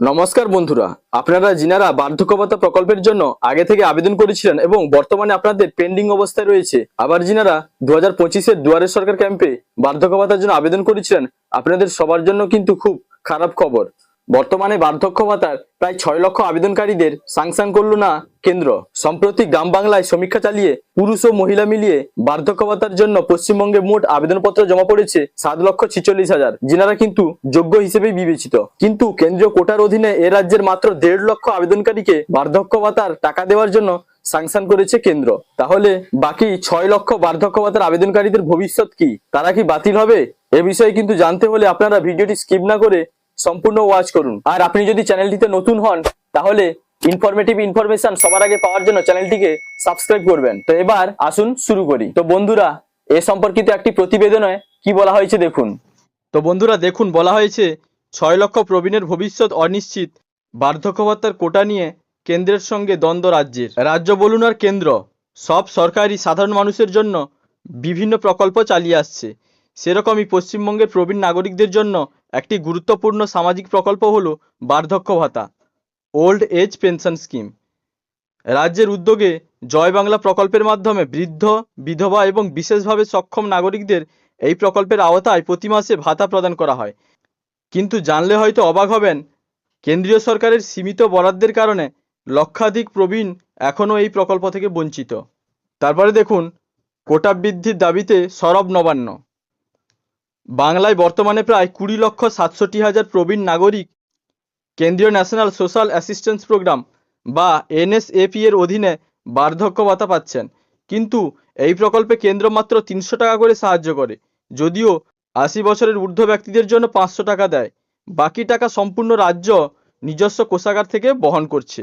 নমস্কার বন্ধুরা, আপনারা জিনারা বার্ধক্য ভাতা প্রকল্পের জন্য আগে থেকে আবেদন করেছিলেন এবং বর্তমানে আপনাদের পেন্ডিং অবস্থায় রয়েছে, আবার জিনারা দু হাজার পঁচিশের দুয়ারে সরকার ক্যাম্পে বার্ধক্য ভাতার জন্য আবেদন করেছিলেন, আপনাদের সবার জন্য কিন্তু খুব খারাপ খবর। বর্তমানে বার্ধক্য ভাতার প্রায় ছয় লক্ষ আবেদনকারীদের সাংশন করল না কেন্দ্র। সম্প্রতি গ্রাম বাংলায় সমীক্ষা চালিয়ে পুরুষ ও মহিলা মিলিয়ে বার্ধক্য ভাতার জন্য পশ্চিমবঙ্গে মোট আবেদনপত্র জমা পড়েছে সাত লক্ষ ছিচল্লিশ হাজার, যিনারা কিন্তু যোগ্য হিসেবেই বিবেচিত। কিন্তু কেন্দ্রীয় কোটার অধীনে এ রাজ্যের মাত্র দেড় লক্ষ আবেদনকারীকে বার্ধক্য ভাতার টাকা দেওয়ার জন্য সাংশন করেছে কেন্দ্র। তাহলে বাকি ছয় লক্ষ বার্ধক্য ভাতার আবেদনকারীদের ভবিষ্যৎ কি? তারা কি বাতিল হবে? এ বিষয়ে কিন্তু জানতে হলে আপনারা ভিডিওটি স্কিপ না করে সম্পূর্ণ ওয়াচ করুন। আর আপনি যদি চ্যানেলটিতে নতুন হন, তাহলে ইনফরমেটিভ ইনফরমেশন সবার আগে পাওয়ার জন্য চ্যানেলটিকে সাবস্ক্রাইব করবেন। তো এবার আসুন শুরু করি। তো বন্ধুরা, এ সম্পর্কিত একটি প্রতিবেদনে কি বলা হয়েছে দেখুন। তো বন্ধুরা, দেখুন, বলা হয়েছে, ছয় লক্ষ প্রবীণের ভবিষ্যৎ অনিশ্চিত বার্ধক্য ভাতার কোটা নিয়ে কেন্দ্রের সঙ্গে দ্বন্দ্ব রাজ্যের। রাজ্য বলুন আর কেন্দ্র, সব সরকারি সাধারণ মানুষের জন্য বিভিন্ন প্রকল্প চালিয়ে আসছে। সেরকমই পশ্চিমবঙ্গের প্রবীণ নাগরিকদের জন্য একটি গুরুত্বপূর্ণ সামাজিক প্রকল্প হল বার্ধক্য ভাতা ওল্ড এজ পেনশন স্কিম রাজ্যের উদ্যোগে জয় বাংলা প্রকল্পের মাধ্যমে বৃদ্ধ, বিধবা এবং বিশেষভাবে সক্ষম নাগরিকদের এই প্রকল্পের আওতায় প্রতি মাসে ভাতা প্রদান করা হয়। কিন্তু জানলে হয়তো অবাক হবেন, কেন্দ্রীয় সরকারের সীমিত বরাদ্দের কারণে লক্ষাধিক প্রবীণ এখনও এই প্রকল্প থেকে বঞ্চিত। তারপরে দেখুন, কোটা বৃদ্ধির দাবিতে সরব নবান্ন। বাংলায় বর্তমানে প্রায় কুড়ি লক্ষ সাতষট্টি হাজার প্রবীণ নাগরিক। কেন্দ্রীয় ন্যাশনাল সোশ্যাল অ্যাসিস্ট্যান্স প্রোগ্রাম বা এনএসএপি এর অধীনে বার্ধক্য ভাতা পাচ্ছেন। কিন্তু এই প্রকল্পে কেন্দ্র মাত্র তিনশো টাকা করে সাহায্য করে। যদিও আশি বছরের ঊর্ধ্ব ব্যক্তিদের জন্য পাঁচশো টাকা দেয়। বাকি টাকা সম্পূর্ণ রাজ্য নিজস্ব কোষাগার থেকে বহন করছে।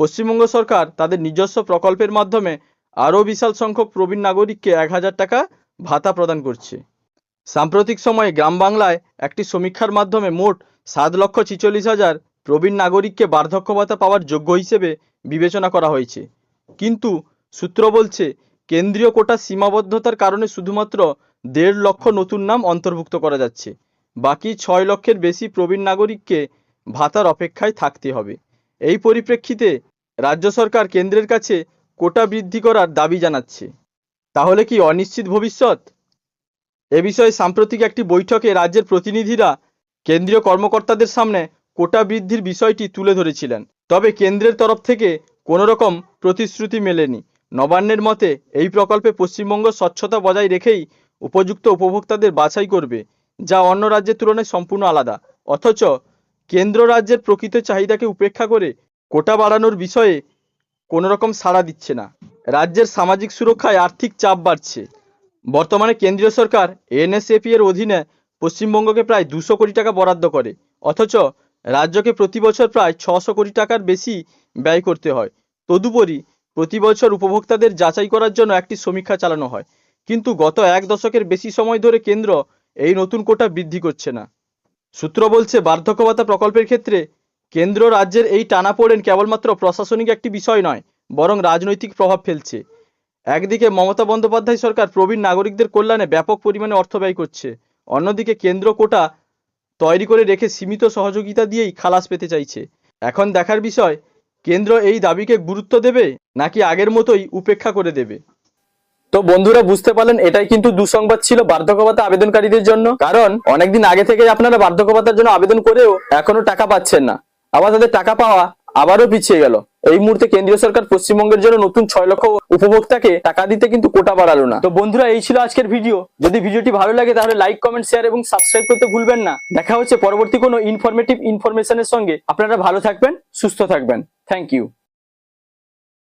পশ্চিমবঙ্গ সরকার তাদের নিজস্ব প্রকল্পের মাধ্যমে আরও বিশাল সংখ্যক প্রবীণ নাগরিককে এক হাজার টাকা ভাতা প্রদান করছে। সাম্প্রতিক সময়ে গ্রাম বাংলায় একটি সমীক্ষার মাধ্যমে মোট সাত লক্ষ ছিচল্লিশ হাজার প্রবীণ নাগরিককে বার্ধক্য ভাতা পাওয়ার যোগ্য হিসেবে বিবেচনা করা হয়েছে। কিন্তু সূত্র বলছে, কেন্দ্রীয় কোটা সীমাবদ্ধতার কারণে শুধুমাত্র দেড় লক্ষ নতুন নাম অন্তর্ভুক্ত করা যাচ্ছে। বাকি ছয় লক্ষের বেশি প্রবীণ নাগরিককে ভাতার অপেক্ষায় থাকতে হবে। এই পরিপ্রেক্ষিতে রাজ্য সরকার কেন্দ্রের কাছে কোটা বৃদ্ধি করার দাবি জানাচ্ছে। তাহলে কি অনিশ্চিত ভবিষ্যৎ? এ বিষয়ে সাম্প্রতিক একটি বৈঠকে রাজ্যের প্রতিনিধিরা কেন্দ্রীয় কর্মকর্তাদের সামনে কোটা বৃদ্ধির বিষয়টি তুলে ধরেছিলেন। তবে কেন্দ্রের তরফ থেকে কোনো রকম প্রতিশ্রুতি মেলেনি। নবান্নের মতে, এই প্রকল্পে পশ্চিমবঙ্গ স্বচ্ছতা বজায় রেখেই উপযুক্ত উপভোক্তাদের বাছাই করবে, যা অন্য রাজ্যের তুলনায় সম্পূর্ণ আলাদা। অথচ কেন্দ্র রাজ্যের প্রকৃত চাহিদাকে উপেক্ষা করে কোটা বাড়ানোর বিষয়ে কোনো রকম সাড়া দিচ্ছে না। রাজ্যের সামাজিক সুরক্ষায় আর্থিক চাপ বাড়ছে। বর্তমানে কেন্দ্রীয় সরকার এনএসএপি এর অধীনে পশ্চিমবঙ্গকে প্রায় দুশো কোটি টাকা বরাদ্দ করে, অথচ রাজ্যকে প্রতি বছর প্রায় ছশো কোটি টাকার বেশি ব্যয় করতে হয়। তদুপরি প্রতি বছর উপভোক্তাদের যাচাই করার জন্য একটি সমীক্ষা চালানো হয়। কিন্তু গত এক দশকের বেশি সময় ধরে কেন্দ্র এই নতুন কোটা বৃদ্ধি করছে না। সূত্র বলছে বার্ধক্য ভাতা প্রকল্পের ক্ষেত্রে কেন্দ্র রাজ্যের এই টানাপোড়েন কেবলমাত্র প্রশাসনিক একটি বিষয় নয়, বরং রাজনৈতিক প্রভাব ফেলছে। একদিকে মমতা বন্দ্যোপাধ্যায় সরকার প্রবীণ নাগরিকদের কল্যাণে ব্যাপক পরিমাণে অর্থ ব্যয় করছে, অন্যদিকে কেন্দ্র কোটা তৈরি করে রেখে সীমিত সহযোগিতা দিয়েই খালাস পেতে চাইছে। এখন দেখার বিষয়, কেন্দ্র এই দাবিকে গুরুত্ব দেবে নাকি আগের মতোই উপেক্ষা করে দেবে? তো বন্ধুরা, বুঝতে পারলেন, এটাই কিন্তু দুঃসংবাদ ছিল বার্ধক্য ভাতা আবেদনকারীদের জন্য। কারণ অনেকদিন আগে থেকে আপনারা বার্ধক্য ভাতার জন্য আবেদন করেও এখনও টাকা পাচ্ছেন না। আবার তাদের টাকা পাওয়া আবারও পিছিয়ে গেল। এই মুহূর্তে কেন্দ্রীয় সরকার পশ্চিমবঙ্গের জন্য নতুন ছয় লক্ষ উপভোক্তাকে টাকা দিতে কিন্তু কোটা বাড়ালো না। তো বন্ধুরা, এই ছিল আজকের ভিডিও। যদি ভিডিওটি ভালো লাগে, তাহলে লাইক, কমেন্ট শেয়ার এবং সাবস্ক্রাইব করতে ভুলবেন না। দেখা হচ্ছে পরবর্তী কোনো ইনফরমেটিভ ইনফরমেশনের সঙ্গে। আপনারা ভালো থাকবেন, সুস্থ থাকবেন। Thank you